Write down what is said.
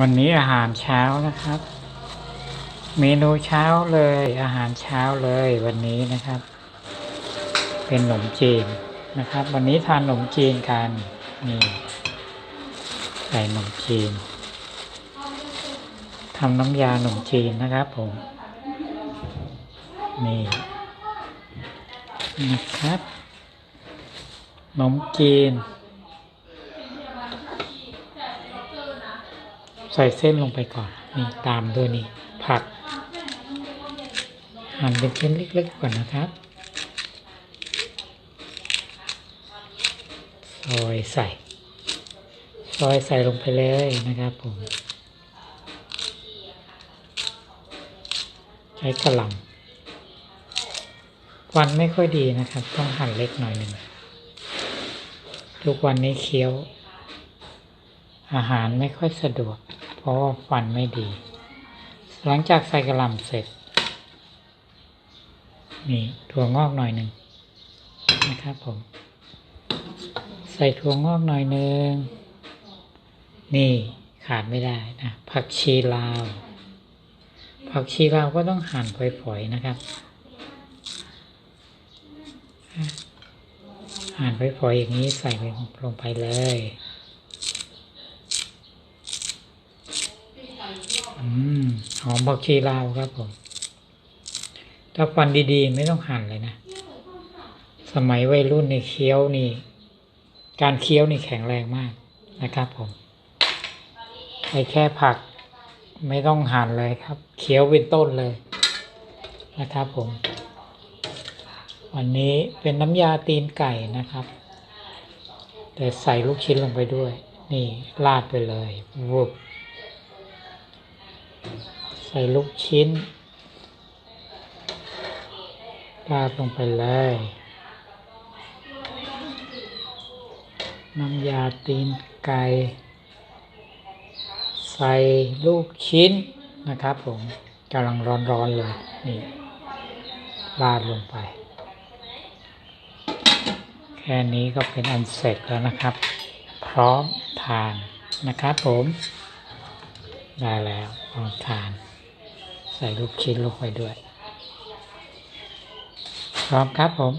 วันนี้อาหารเช้านะครับ เมนูเช้าเลยอาหารเช้าเลยวันนี้นะครับ เป็นขนมจีนนะครับ วันนี้ทานขนมจีนกันนี่ใส่ขนมจีนทำน้ำยาขนมจีนนะครับผมนี่นะครับขนมจีน ใส่เส้นลงไปก่อน นี่ตามด้วยนี่ผัก หั่นเป็นชิ้นเล็กๆก่อนนะครับซอยใส่ซอยใส่ลงไปเลยนะครับผม ใช้กระหล่ำวันไม่ค่อยดีนะครับ ต้องหั่นเล็กหน่อยหนึ่งทุกวันนี้เคี้ยว อาหารไม่ค่อยสะดวก เพราะว่าฟันไม่ดี หลังจากใส่กระหล่ำเสร็จ นี่ถั่วงอกหน่อยหนึ่งนะครับผม ใส่ถั่วงอกหน่อยหนึ่งนี่ขาดไม่ได้นะผักชีลาว ผักชีลาวก็ต้องหั่นฝอยๆนะครับหั่นฝอยๆอย่างนี้ใส่ลงไปเลย อืม หอมผักชีลาวครับผม ถ้าฟันดีๆ ไม่ต้องหั่นเลยนะ สมัยวัยรุ่นในเคี้ยวนี่ การเคี้ยวนี่แข็งแรงมากนะครับผมใช้แค่ผักไม่ต้องหั่นเลยครับ เคี้ยวเป็นต้นเลยนะครับผม วันนี้เป็นน้ำยาตีนไก่นะครับ แต่ใส่ลูกชิ้นลงไปด้วย นี่ราดไปเลยวุบ ใส่ลูกชิ้นราดลงไปเลย น้ำยาตีนไก่ ใส่ลูกชิ้นนะครับผมกำลังร้อนๆเลย นี่ราดลงไป แค่นี้ก็เป็นอันเสร็จแล้วนะครับ พร้อมทานนะครับผม ได้แล้วพร้อมทาน ใส่ลูกชิ้นลงไปด้วยพร้อมครับผม